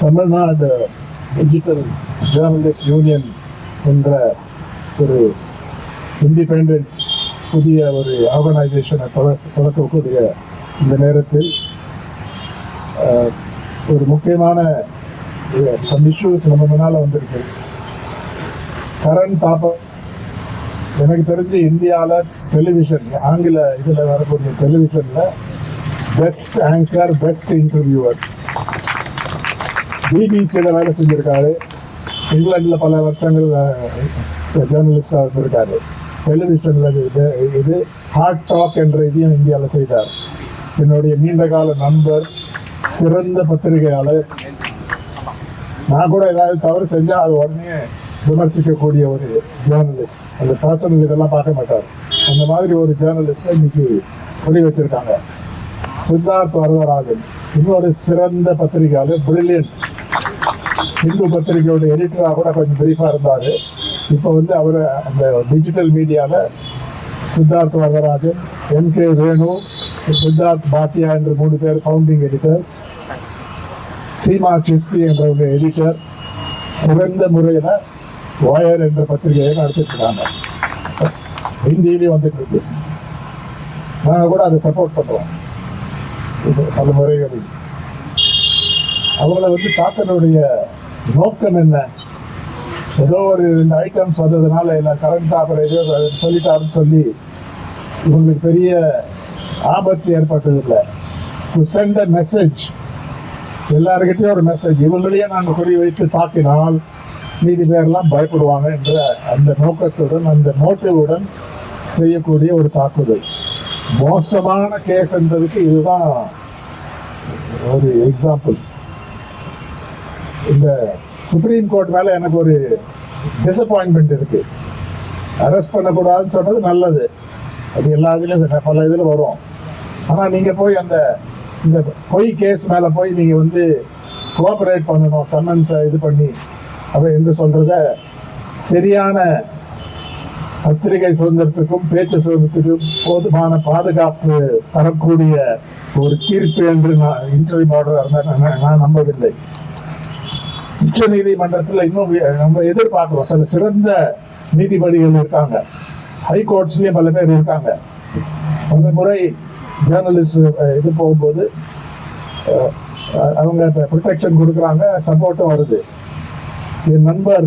Tamil Nadu digital journalist union என்ற ஒரு independent புதிய ஒரு ஆர்கனைசேஷனை தொடக்கக்கூடிய இந்த நேரத்தில் ஒரு முக்கியமான சம் இஷ்யூஸ் நம்ம முன்னால் வந்திருக்கு. கரண்ட் தாப்பம் எனக்கு தெரிஞ்சு இந்தியாவில் டெலிவிஷன் ஆங்கில இதில் வரக்கூடிய டெலிவிஷனில் பெஸ்ட் ஆங்கர் பெஸ்ட் இன்டர்வியூவர் பிபிசியில் வேலை செஞ்சுருக்காரு. இங்கிலாண்டில் பல வருஷங்கள் ஜேர்னலிஸ்டாக இருந்திருக்காரு. டெலிவிஷனில் இது இது ஹார்ட் டாக் என்ற இதையும் இந்தியாவில் செய்தார். என்னுடைய நீண்டகால நண்பர் சிறந்த பத்திரிகையாளர். நான் கூட ஏதாவது தவறு செஞ்சால் அது உடனே விமர்சிக்கக்கூடிய ஒரு ஜேர்னலிஸ்ட் அந்த பர்சனல் இதெல்லாம் பார்க்க மாட்டார். அந்த மாதிரி ஒரு ஜேர்னலிஸ்ட்டை இன்னைக்கு கொடி வச்சிருக்காங்க. சித்தார்த் வரதராஜன் இன்னொரு சிறந்த பத்திரிகையாளர் பிரில்லியன்ட் இந்து பத்திரிகையோட எடிட்டராக கூட கொஞ்சம் பிரீஃபாக இருந்தார். இப்போ வந்து அவர் அந்த டிஜிட்டல் மீடியாவில் சித்தார்த் வரதராஜன் எம் கே வேணு சித்தார்த் பாத்தியா என்ற மூணு பேர் ஃபவுண்டிங் எடிட்டர்ஸ் சீமா கிறிஸ்டி என்ற ஒரு எடிட்டர் சிறந்த முறையில் வாயர் என்ற பத்திரிகையை நடத்திட்டுருக்காங்க ஹிந்தியிலையும் வந்துட்டு இருக்கு. நாங்கள் கூட அதை சப்போர்ட் பண்ணுறோம் இது பல முறைகளில். அவங்கள வந்து தாக்கனுடைய நோக்கம் என்ன? ஏதோ ஒரு ரெண்டு ஐட்டம்ஸ் வந்ததுனால இல்லை கரண்ட் ஆஃபர் ஏதோ சொல்லிட்டாருன்னு சொல்லி இவங்களுக்கு பெரிய ஆபத்து ஏற்பட்டதில்லை. டு சென்ட் அ மெசேஜ் எல்லாருக்கிட்டையும் ஒரு மெசேஜ் இவங்களையே நாங்கள் குறி வைத்து தாக்கினால் மீதி பேரெல்லாம் பயப்படுவாங்க என்ற அந்த நோக்கத்துடன் அந்த நோட்டிவுடன் செய்யக்கூடிய ஒரு தாக்குதல். மோசமான கேஸ் என்றதுக்கு இதுதான் ஒரு எக்ஸாம்பிள் இந்த சுப்ரீம் கோர்ட் மேல எனக்கு ஒரு டிசப்பாயின்மெண்ட் இருக்கு. அரெஸ்ட் பண்ணக்கூடாதுன்னு சொன்னது நல்லது. அது எல்லா இதுலயும் பல இதுல வரும். ஆனா நீங்க போய் அந்த இந்த பொய் கேஸ் மேல போய் நீங்க வந்து கோஆபரேட் பண்ணணும் சம்மன்ஸை இது பண்ணி அதை என்று சொல்றத சரியான பத்திரிகை சுதந்திரத்துக்கும் பேச்சு சுதந்திரத்துக்கும் போதுமான பாதுகாப்பு தரக்கூடிய ஒரு தீர்ப்பு என்று நான் இன்டர்வியூ ஆர்டர் நான் நம்பவில்லை. உச்ச நீதிமன்றத்தில் இன்னும் நம்ம எதிர்பார்க்கிறோம். சில சிறந்த நீதிபதிகள் இருக்காங்க. ஹை கோர்ட்ஸ்லயும் பல பேர் இருக்காங்க. அந்த முறை ஜேர்னலிஸ்ட் இது போகும்போது அவங்க ப்ரொடெக்ஷன் கொடுக்குறாங்க சப்போர்ட்டும் வருது. என் நண்பர்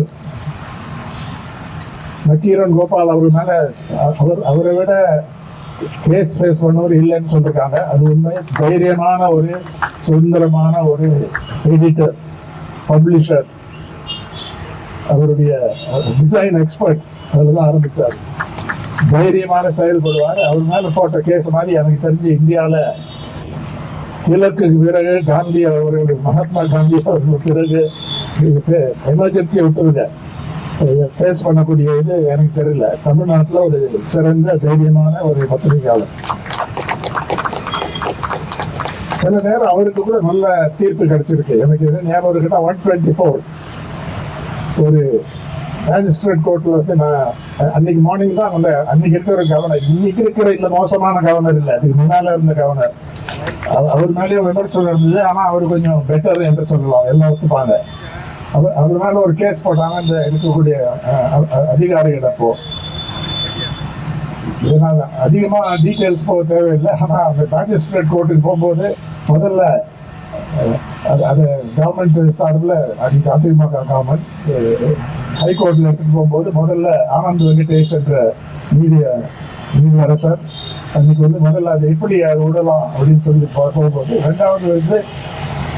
நக்கீரன் கோபால் அவர் மேல அவர் அவரை விட கேஸ் ஃபேஸ் பண்ணவர் இல்லைன்னு சொல்லியிருக்காங்க அது உண்மை. தைரியமான ஒரு சுதந்திரமான ஒரு எடிட்டர் பப்ளிஷர் அவருடைய டிசைன் எக்ஸ்பர்ட் அதில் தான் ஆரம்பித்தார் தைரியமான செயல்படுவார். அவர் மேலே போட்ட கேஸ் மாதிரி எனக்கு தெரிஞ்சு இந்தியாவில் கிழக்கு பிறகு காந்தி அவர்கள் மகாத்மா காந்தி அவர்கள் பிறகு எமர்ஜென்சியை விட்டுருங்க. ஃபேஸ் பண்ணக்கூடிய இது எனக்கு தெரியல. தமிழ்நாட்டில் ஒரு சிறந்த தைரியமான ஒரு பத்திரிகையாளர். சில நேரம் அவருக்கு கூட நல்ல தீர்ப்பு கிடைச்சிருக்கு. எனக்கு எது ஞாபகம் இருக்குன்னா ஒன் டுவெண்ட்டி ஃபோர் ஒரு மேஜிஸ்ட்ரேட் கோர்ட்ல வந்து நான் அன்னைக்கு மார்னிங் தான் அந்த அன்னைக்கு இருக்கிற கவர்னர். இன்னைக்கு இருக்கிற இந்த மோசமான கவர்னர் இல்லை. அதுக்கு முன்னால இருந்த கவர்னர். அவர் மேலேயே விமர்சனம் இருந்தது. ஆனா அவர் கொஞ்சம் பெட்டர் என்று சொல்லலாம் எல்லாம் ஒத்துப்பாங்க அவர் அவர் மேல ஒரு கேஸ் போட்டாங்க. இந்த இருக்கக்கூடிய அதிகாரிகள் அப்போ. இதனால அதிகமா டீட்டெயில்ஸ் போக தேவையில்லை. ஆனா அந்த மேஜிஸ்ட்ரேட் கோர்ட்டுக்கு போகும்போது முதல்ல அது அது கவர்மெண்ட் சார்பில் அன்னைக்கு அதிமுக கவர்மெண்ட் ஹைகோர்ட்டில் எடுத்துட்டு போகும்போது முதல்ல ஆனந்த் வெங்கடேஷ் என்ற நீதி நீதியரசர் அன்னைக்கு வந்து முதல்ல அதை எப்படி அதை விடலாம் அப்படின்னு சொல்லி போ- போகும்போது ரெண்டாவது வந்து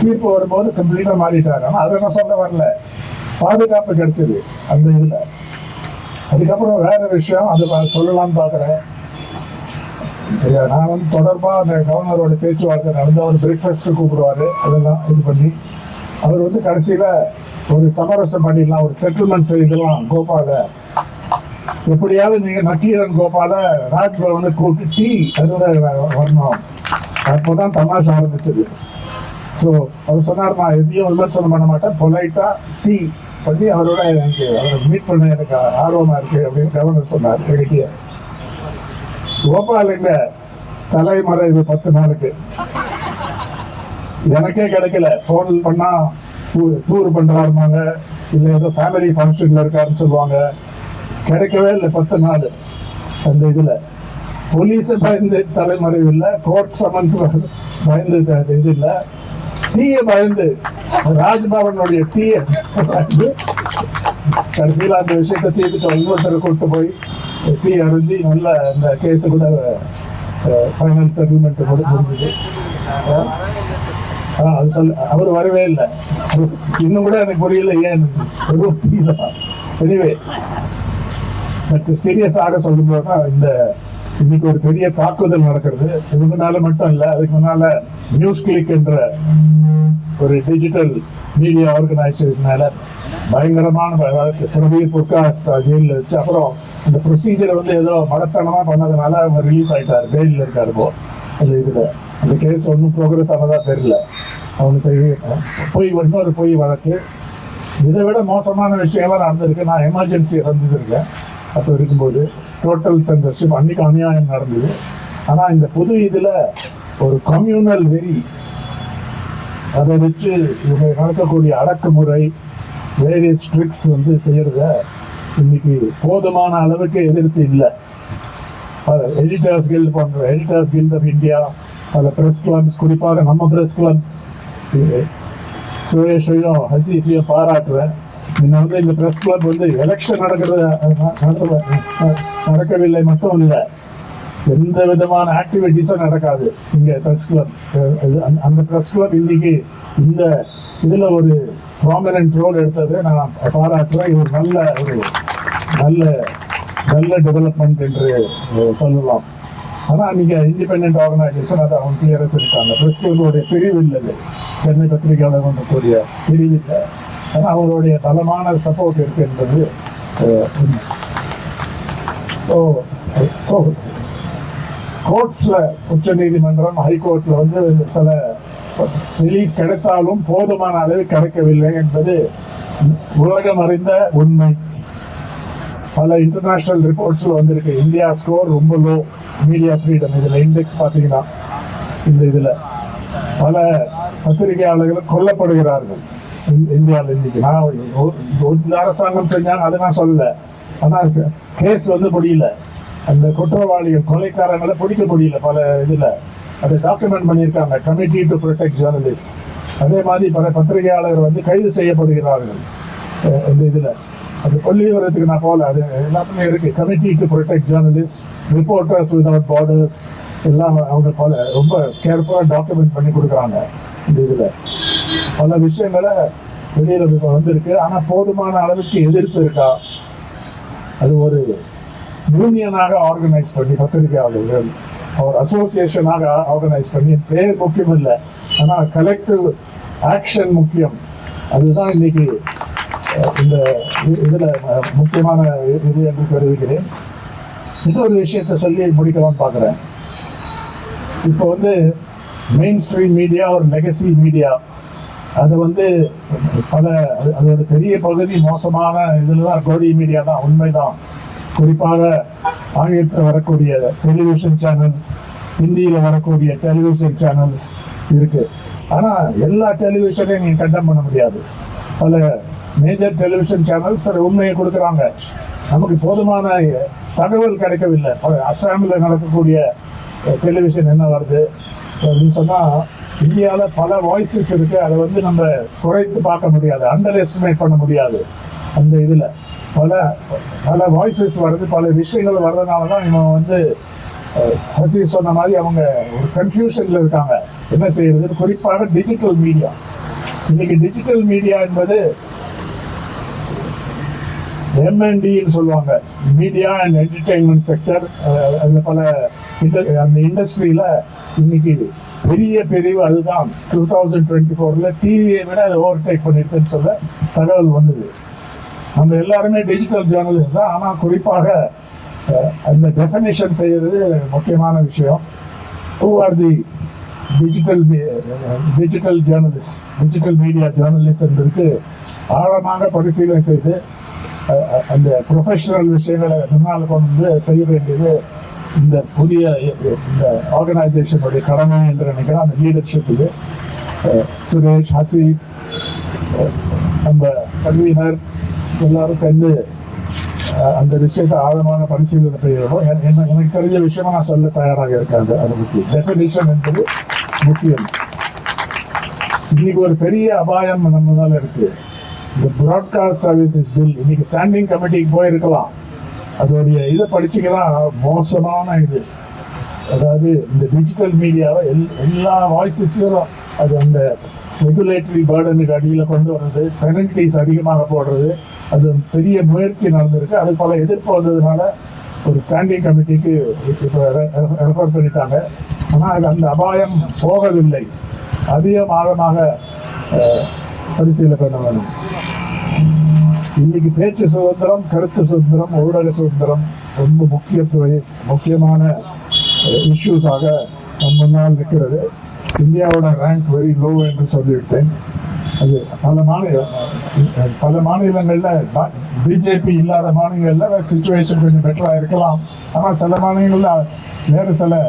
தீர்ப்பு வரும்போது கம்ப்ளீட்டாக மாறிட்டாங்க ஆனால் அதை நான் சொல்ல வரல. பாதுகாப்பு கிடைச்சது அந்த இதில். அதுக்கப்புறம் வேற விஷயம் அதை சொல்லலாம்னு பார்க்குறேன். நான் வந்து தொடர்பா அந்த கவர்னரோட பேச்சுவார்த்தை நடந்து அவர் பிரேக்ஃபாஸ்ட் கூப்பிடுவாரு. அதெல்லாம் இது பண்ணி அவர் வந்து கடைசியில ஒரு சமரசம் பண்ணிடலாம் ஒரு செட்டில்மெண்ட் செய்யலாம் கோபால. எப்படியாவது நீங்க நக்கீரன் கோபால ராஜ்பவனை கூப்பிட்டு டீ அதுல வரணும். அப்போதான் தமாஷ் ஆரம்பிச்சது. ஸோ அவர் சொன்னார் நான் எதையும் விமர்சனம் பண்ண மாட்டேன். பொலைட்டா டீ பண்ணி அவரோட எனக்கு அவரை மீட் பண்ண எனக்கு ஆர்வமா இருக்கு அப்படின்னு கவர்னர் சொன்னார் என்கிட்ட கோபாலுங்க தலைமறைவு பத்து நாளுக்கு. எனக்கே கிடைக்கல. ஃபோன் பண்ணா டூர் பண்றாருமாங்க. இல்லை ஏதோ ஃபேமிலி ஃபங்க்ஷன்ல இருக்காருன்னு சொல்லுவாங்க. கிடைக்கவே இல்லை பத்து நாள் அந்த இதுல. போலீஸ் பயந்து தலைமறைவு இல்லை. கோர்ட் சமன்ஸ் பயந்து இது இல்லை. தீய பயந்து ராஜ்பவனுடைய தீய பயந்து கடைசியில் அந்த விஷயத்தை தீர்த்துட்டு இன்னொருத்தரை கூட்டு போய் டீ அருந்தி நல்ல அந்த கேஸ் கூட ஃபைனல் செட்டில்மெண்ட் கூட முடிஞ்சது. அது சொல்ல அவர் வரவே இல்லை. இன்னும் கூட எனக்கு புரியல ஏன் வெறும் டீ எனிவே பட் சீரியஸாக சொல்லும்போது தான் இந்த இன்னைக்கு ஒரு பெரிய தாக்குதல் நடக்கிறது. இவங்கனால மட்டும் இல்ல அதுக்கு முன்னால நியூஸ் கிளிக் என்ற ஒரு டிஜிட்டல் மீடியா ஆர்கனைசேஷனால பயங்கரமான வழக்கு. பிரவீர் புர்காஸ் ஜெயிலில் வச்சு அப்புறம் இந்த ப்ரொசீஜரை வந்து ஏதோ மடத்தனமா பண்ணதுனால அவங்க ரிலீஸ் ஆயிட்டாரு. ஜெயிலில் இருக்காரு இப்போ அந்த இதுல. அந்த கேஸ் ஒன்றும் ப்ரோக்ரஸ் ஆனதா தெரியல. அவங்க செய்ய போய் இன்னொரு போய் வழக்கு. இதை விட மோசமான விஷயம்லாம் நடந்திருக்கு. நான் எமர்ஜென்சியை சந்திச்சிருக்கேன். அப்போ இருக்கும்போது டோட்டல் சென்சர்ஷிப் அன்னைக்கு அநியாயம் நடந்தது. ஆனால் இந்த புது இதில் ஒரு கம்யூனல் வெறி அதை வச்சு இவங்க நடக்கக்கூடிய அடக்குமுறை வேரியஸ் ட்ரிக்ஸ் வந்து செய்யறத இன்னைக்கு போதுமான அளவுக்கு எதிர்த்து இல்லை. எடிட்டர்ஸ் கில்ட் போன்ற எடிட்டர்ஸ் கில்ட் ஆஃப் இந்தியா பல ப்ரெஸ் கிளப்ஸ் குறிப்பாக நம்ம ப்ரெஸ் கிளப் சுரேஷையும் ஹசீஃபையும் பாராட்டுவேன் வந்து இந்த பிரஸ் கிளப் வந்து எலெக்ஷன் நடக்கிறது நடக்கவில்லை மட்டும் இல்லை எந்த விதமான ஆக்டிவிட்டிஸும் நடக்காது இங்க பிரஸ் கிளப் அந்த பிரஸ் கிளப் இன்னைக்கு இந்த இதுல ஒரு ப்ராமினன்ட் ரோல் எடுத்தது நான் பாராட்டுறேன். இது நல்ல ஒரு நல்ல நல்ல டெவலப்மெண்ட் என்று சொல்லலாம். ஆனால் நீங்கள் இண்டிபெண்ட் ஆர்கனைசேஷன் அதை அவங்க கிளியராக சொல்லிட்டாங்க. பிரஸ் கிளப்போடைய பிரிவு இல்லை சென்னை பத்திரிகையாளர் ஒன்றக்கூடிய பிரிவு இல்லை. ஏன்னா அவங்களுடைய பலமான சப்போர்ட் இருக்கு என்பது ஸோ ஸோ உச்ச நீதிமன்றம் ஹைகோர்ட்டில் வந்து சில ரிலீஃப் கிடைத்தாலும் போதுமான அளவு கிடைக்கவில்லை என்பது உலகம் அறிந்த உண்மை. பல இன்டர்நேஷனல் ரிப்போர்ட்ஸில் வந்திருக்கு. இந்தியா ஸ்கோர் ரொம்ப லோ மீடியா ஃப்ரீடம் இதில் இண்டெக்ஸ் பார்த்தீங்கன்னா இந்த இதில். பல பத்திரிகையாளர்கள் கொல்லப்படுகிறார்கள். இந்தியாவில் இன்னைக்கு நான் இந்த அரசாங்கம் செஞ்சாங்க அதை நான் சொல்லல. ஆனால் கேஸ் வந்து முடியல. அந்த குற்றவாளிகள் கொலைக்காரங்களை பிடிக்க முடியல பல இதில். அதை டாக்குமெண்ட் பண்ணியிருக்காங்க. கமிட்டி டு ப்ரொடெக்ட் ஜேர்னலிஸ்ட் அதே மாதிரி பல பத்திரிகையாளர்கள் வந்து கைது செய்யப்படுகிறார்கள். இந்த இதில். அது கொல்லி நான் போகல. அது எல்லாத்துமே இருக்கு. Committee to protect journalist reporters without borders எல்லாம் அவங்க போல ரொம்ப கேர்ஃபுல்லாக டாக்குமெண்ட் பண்ணி கொடுக்குறாங்க. இந்த இதில். பல விஷயங்களை வெளியில இப்ப வந்திருக்கு. ஆனா போதுமான அளவுக்கு எதிர்ப்பு இருக்கா? அது ஒரு யூனியனாக ஆர்கனைஸ் பண்ணி பத்திரிகையாளர்கள் ஒரு அசோசியேஷனாக ஆர்கனைஸ் பண்ணி பேர் முக்கியம் இல்லை. ஆனா கலெக்டிவ் ஆக்ஷன் முக்கியம். அதுதான் இன்னைக்கு இந்த இ- இதுல முக்கியமான இது என்று கருதுகிறேன் இன்னொரு விஷயத்தை சொல்லி முடிக்கலாம்னு பார்க்குறேன் இப்போ வந்து மெயின் ஸ்ட்ரீம் மீடியா ஒரு லெகசி மீடியா அது வந்து பல அது- அதோட பெரிய பகுதி மோசமான இதில் தான் கோடி மீடியா தான் உண்மைதான். குறிப்பாக ஆங்கிலத்தில் வரக்கூடிய டெலிவிஷன் சேனல்ஸ் ஹிந்தியில் வரக்கூடிய டெலிவிஷன் சேனல்ஸ் இருக்கு. ஆனால் எல்லா டெலிவிஷனையும் நீங்கள் கண்டம் பண்ண முடியாது. பல மேஜர் டெலிவிஷன் சேனல்ஸ் உண்மையை கொடுக்குறாங்க. நமக்கு போதுமான தகவல் கிடைக்கவில்லை. பல நடக்கக்கூடிய டெலிவிஷன் என்ன வருது? அப்படின்னு சொன்னா இந்தியாவில் பல வாய்ஸஸ் இருக்கு. அதை வந்து நம்ம குறைத்து பார்க்க முடியாது. அண்டர் எஸ்டிமேட் பண்ண முடியாது. அந்த இதில். பல பல வாய்ஸஸ் வருது. பல விஷயங்கள் வர்றதுனால தான் இவன் வந்து ஹசி சொன்ன மாதிரி அவங்க ஒரு கன்ஃபியூஷன்ல இருக்காங்க. என்ன செய்யறது? குறிப்பாக டிஜிட்டல் மீடியா இன்னைக்கு டிஜிட்டல் மீடியா என்பது எம்என்டின்னு சொல்லுவாங்க. மீடியா அண்ட் என்டர்டெயின்மெண்ட் செக்டர் அதில் பல இந்த- அந்த இண்டஸ்ட்ரியில இன்னைக்கு பெரிய பிரிவு அதுதான். டூ தௌசண்ட் டுவெண்ட்டி ஃபோர்ல டிவியை விட அதை ஓவர்டேக் பண்ணிருக்குன்னு சொல்ல தகவல் வந்தது. நம்ம எல்லாருமே டிஜிட்டல் ஜேர்னலிஸ்ட் தான். ஆனால் குறிப்பாக அந்த டெஃபினேஷன் செய்யறது முக்கியமான விஷயம். Who are the digital digital journalist digital media journalist என்பதற்கு ஆழமாக பரிசீலனை செய்து அந்த ப்ரொஃபஷனல் விஷயங்களை முன்னால் கொண்டு வந்து செய்ய வேண்டியது இந்த புதிய இந்த ஆர்கனைசேஷனுடைய கடமை என்று நினைக்கிறேன் அந்த லீடர்ஷிப் இது சுரேஷ் ஹசீப் நம்ம கல்வியினர் எல்லாரும் சேர்ந்து அந்த விஷயத்தை ஆழமான பரிசீலனை செய்யணும். என்ன- எனக்கு தெரிஞ்ச விஷயமா நான் சொல்ல தயாராக இருக்கேன் அந்த அதை பற்றி டெஃபினேஷன் என்பது முக்கியம். இன்னைக்கு ஒரு பெரிய அபாயம் நம்மளால இருக்கு. இந்த ப்ராட்காஸ்ட் சர்வீசஸ் பில் இன்னைக்கு ஸ்டாண்டிங் கமிட்டிக்கு போயிருக்கலாம். அதோடைய இதை படிச்சுக்கலாம். மோசமான இது. அதாவது இந்த டிஜிட்டல் மீடியாவை எல் எல்லா வாய்ஸஸையும் அது அந்த ரெகுலேட்டரி பேர்டனுக்கு அடியில் கொண்டு வர்றது பெனல்டிஸ் அதிகமாக போடுறது அது பெரிய முயற்சி நடந்திருக்கு. அது பல எதிர்ப்பு வந்ததுனால ஒரு ஸ்டாண்டிங் கமிட்டிக்கு இப்போ ரெஃபர் பண்ணிட்டாங்க. ஆனால் அது அந்த அபாயம் போகவில்லை. அதிகம் ஆழமாக பரிசீலனை பண்ண வேணும். இன்னைக்கு பேச்சு சுதந்திரம் கருத்து சுதந்திரம் ஊடக சுதந்திரம் ரொம்ப முக்கியத்துவ முக்கியமான இஷ்யூஸாக நம் முன்னால் இருக்கிறது இந்தியாவோட ரேங்க் வெரி லோ என்று சொல்லிவிட்டேன். அது பல மாநில பல மாநிலங்களில் பிஜேபி இல்லாத மாநிலங்களில் சுச்சுவேஷன் கொஞ்சம் பெட்டராக இருக்கலாம். ஆனால் சில மாநிலங்களில் வேறு சில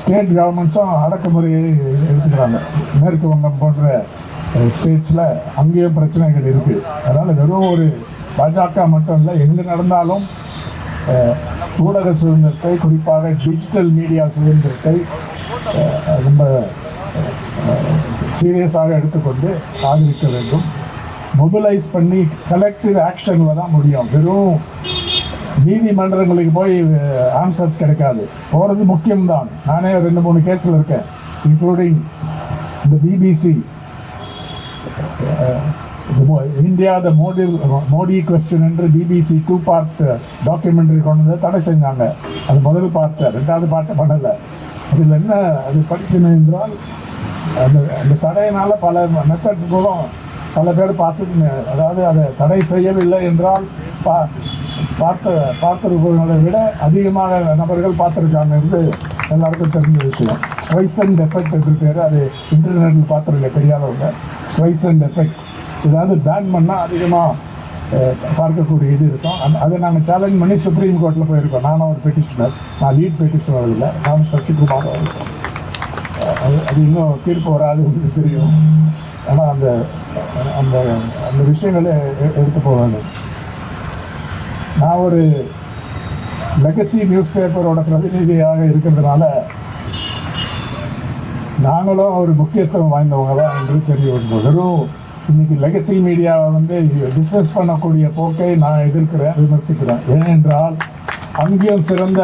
ஸ்டேட் கவர்மெண்ட்ஸும் அடக்குமுறையை எடுத்துக்கிறாங்க. மேற்கு வங்கம் போன்ற ஸ்டேட்ஸில் அங்கேயும் பிரச்சனைகள் இருக்குது அதனால் வெறும் ஒரு பாஜக மட்டும் இல்லை எங்கே நடந்தாலும் ஊடக சுதந்திரத்தை குறிப்பாக டிஜிட்டல் மீடியா சுதந்திரத்தை ரொம்ப சீரியஸாக எடுத்துக்கொண்டு ஆதரிக்க வேண்டும். மொபிலைஸ் பண்ணி கலெக்டிவ் ஆக்ஷனில் தான் முடியும். வெறும் நீதிமன்றங்களுக்கு போய் ஆன்சர்ஸ் கிடைக்காது. போகிறது முக்கியம்தான். நானே ரெண்டு மூணு கேஸில் இருக்கேன் இன்க்ளூடிங் இந்த BBC India the Modi Modi question என்று பிபிசி டூ பார்ட் டாக்குமெண்ட்ரி கொண்டு வந்து தடை செஞ்சாங்க. அது முதல் பார்ட்டு ரெண்டாவது பார்ட்டு பண்ணலை. அதில் என்ன அது படிக்கணும் என்றால் அந்த அந்த தடையினால் பல மெத்தட்ஸ் மூலம் பல பேர் பார்த்து அதாவது அதை தடை செய்யவில்லை என்றால் பா பார்த்த பார்த்திருப்பவர்களை விட அதிகமாக நபர்கள் பார்த்துருக்காங்க என்று எல்லாருக்கும் தெரிஞ்ச விஷயம். ஸ்வைஸ் அண்ட் எஃபெக்ட் எப்படி பேர் அது இன்டர்நெட்டில் பார்த்துருங்க தெரியாதவங்க. ஸ்வைஸ் அண்ட் எஃபெக்ட் ஏதாவது பேன் பண்ணால் அதிகமாக பார்க்கக்கூடிய இது இருக்கும். அந்த அதை நாங்கள் சேலஞ்ச் பண்ணி சுப்ரீம் கோர்ட்டில் போயிருக்கோம். நானும் ஒரு பெட்டிஷனர் நான் லீட் பெட்டிஷனர் இல்லை. நானும் சசிகுமார் இருக்கோம் அது அது இன்னும் தீர்ப்பு வராது உங்களுக்கு தெரியும். ஆனால் அந்த அந்த அந்த விஷயங்களை எ- எடுத்து போக நான் ஒரு லெகசி நியூஸ் பேப்பரோட பிரதிநிதியாக இருக்கிறதுனால நாங்களும் ஒரு முக்கியத்துவம் வாய்ந்தவங்க தான் என்று தெரிய வரும்போது. வெறும் இன்னைக்கு லெகசி மீடியாவை வந்து டிஸ்கஸ் பண்ணக்கூடிய போக்கை நான் எதிர்க்கிறேன் விமர்சிக்கிறேன். ஏனென்றால் அங்கேயும் சிறந்த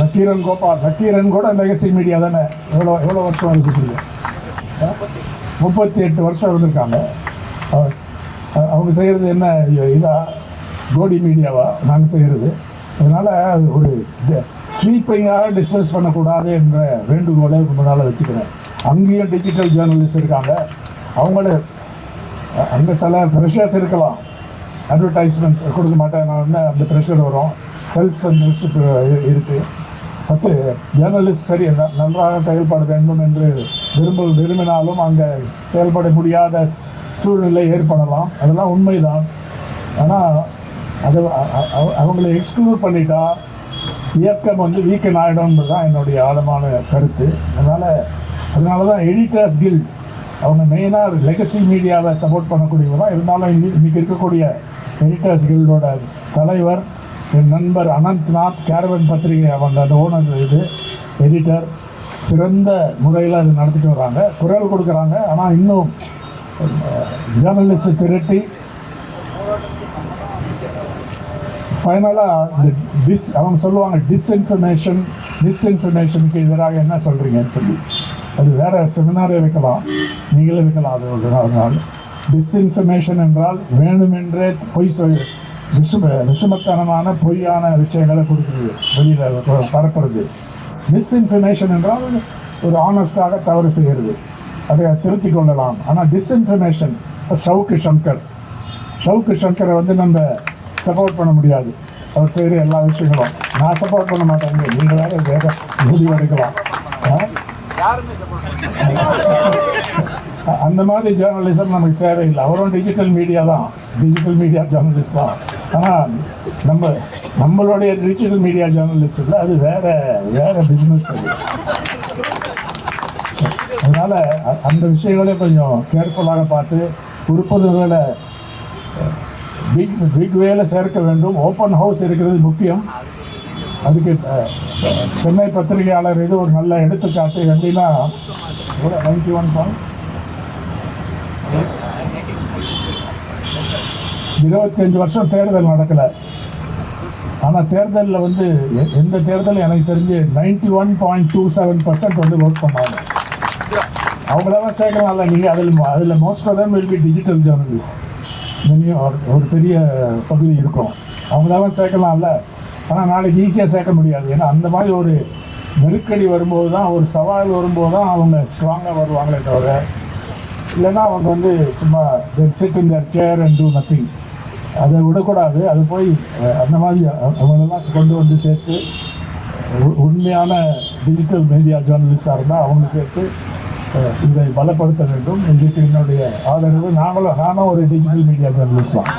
நக்கீரன் கோபால் நக்கீரன் கூட லெகசி மீடியா தானே. எவ்வளோ எவ்வளோ வருஷம் இருக்குது முப்பத்தி எட்டு வருஷம் இருந்திருக்காங்க. அவங்க செய்கிறது என்ன இதாக கோடி மீடியாவா நாங்கள் செய்கிறது அதனால் அது ஒரு ஸ்வீப்பிங்காக டிஸ்மிஸ் பண்ணக்கூடாது என்ற வேண்டுகோளை முன்னால் வச்சுக்கிறேன். அங்கேயும் டிஜிட்டல் ஜேர்னலிஸ்ட் இருக்காங்க. அவங்கள அங்கே சில ப்ரெஷர்ஸ் இருக்கலாம். அட்வர்டைஸ்மெண்ட் கொடுக்க மாட்டேன் அந்த ப்ரெஷர் வரும். செல்ஃப் சென்சர்ஷிப் இருக்குது பத்து ஜேர்னலிஸ்ட் சரி நன்றாக செயல்பட வேண்டும் என்று விரும்ப விரும்பினாலும் அங்கே செயல்பட முடியாத சூழ்நிலை ஏற்படலாம். அதெல்லாம் உண்மைதான். ஆனால் அது அவங்களை எக்ஸ்க்ளூட் பண்ணிட்டா இயக்கம் வந்து வீக்கன் ஆகிடும்ன்றது தான் என்னுடைய ஆழமான கருத்து. அதனால் அதனால தான் எடிட்டர்ஸ் கில் அவங்க மெயினாக லெகசி மீடியாவை சப்போர்ட் பண்ணக்கூடியவங்க தான் இருந்தாலும் இன்னி- இன்னைக்கு இருக்கக்கூடிய எடிட்டர்ஸ் கில்டோட தலைவர் என் நண்பர் அனந்த்நாத் கேரவன் பத்திரிகை அவங்க அந்த ஓனர் இது எடிட்டர் சிறந்த முறையில் அது நடத்திட்டு வராங்க. குரல் கொடுக்குறாங்க. ஆனால் இன்னும் ஜேர்னலிஸ்ட் திரட்டி ஃபைனலாக டிஸ் அவங்க சொல்லுவாங்க டிஸ்இன்ஃபர்மேஷன் டிஸ்இன்ஃபர்மேஷனுக்கு எதிராக என்ன சொல்கிறீங்கன்னு சொல்லி. அது வேற செமினாரே வைக்கலாம். நீங்களே வைக்கலாம் அது ஒரு நாள் டிஸ்இன்ஃபர்மேஷன் என்றால் வேணுமென்றே பொய் சொல் விஷம விஷமத்தனமான பொய்யான விஷயங்களை கொடுக்குறது வெளியில் பரப்புறது. மிஸ்இன்ஃபர்மேஷன் என்றால் ஒரு ஆனஸ்டாக தவறு செய்கிறது. அதை திருத்திக் கொள்ளலாம். ஆனால் டிஸ்இன்ஃபர்மேஷன் ஷவுக்கு சங்கர். ஷவுக்கு சங்கரை வந்து நம்ம சப்போர்ட் பண்ண முடியாது. அவர் செய்கிற எல்லா விஷயங்களும். நான் சப்போர்ட் பண்ண மாட்டேங்க நீங்கள் வேற வேற முடிவு எடுக்கலாம். அந்த மாதிரி ஜேர்னலிசம் நமக்கு தேவையில்லை. அவரும் டிஜிட்டல் மீடியா தான். டிஜிட்டல் மீடியா ஜேர்னலிஸ்ட் தான். ஆனால் நம்ம நம்மளுடைய டிஜிட்டல் மீடியா ஜேர்னலிஸ்ட் இல்லை. அது வேற வேற பிஸ்னஸ் அது. அதனால அ- அந்த விஷயங்களே கொஞ்சம் கேர்ஃபுல்லாக பார்த்து உறுப்பினர்களை பிக் பிக் வேல சேர்க்க வேண்டும். ஓப்பன் ஹவுஸ் இருக்கிறது முக்கியம். அதுக்கு சென்னை பத்திரிகையாளர் இது ஒரு நல்ல எடுத்துக்காட்டு. எப்படின்னா நைன்டி ஒன் பாயிண்ட் இருபத்தஞ்சு வருஷம் தேர்தல் நடக்கலை. ஆனால் தேர்தலில் வந்து எ- எந்த தேர்தலும் எனக்கு தெரிஞ்சு ninety one point two seven percent வந்து ஓட் பண்ணாங்க. அவங்கள தான் சேர்க்கலாம்ல நீங்கள் அதில் அதில் most of them will be digital journalist முன்னே ஒரு ஒரு பெரிய பகுதி இருக்கும். அவங்களாம் சேர்க்கலாம்ல. ஆனால் நாளைக்கு ஈஸியாக சேர்க்க முடியாது. ஏன்னா அந்த மாதிரி ஒரு நெருக்கடி வரும்போது தான் ஒரு சவால் வரும்போது தான் அவங்க ஸ்ட்ராங்காக வருவாங்களே தவிர இல்லைன்னா அவங்க வந்து சும்மா sit in their chair and do nothing அதை விடக்கூடாது. அது போய் அந்த மாதிரி அவங்களெல்லாம் கொண்டு வந்து சேர்த்து உண்மையான டிஜிட்டல் மீடியா ஜேர்னலிஸ்டாக இருந்தால் அவங்க சேர்த்து இதை பலப்படுத்த வேண்டும். இதுக்கு என்னுடைய ஆதரவு. நாங்களும் நானும் ஒரு டிஜிட்டல் மீடியா ஜேர்னலிஸ்ட் தான்.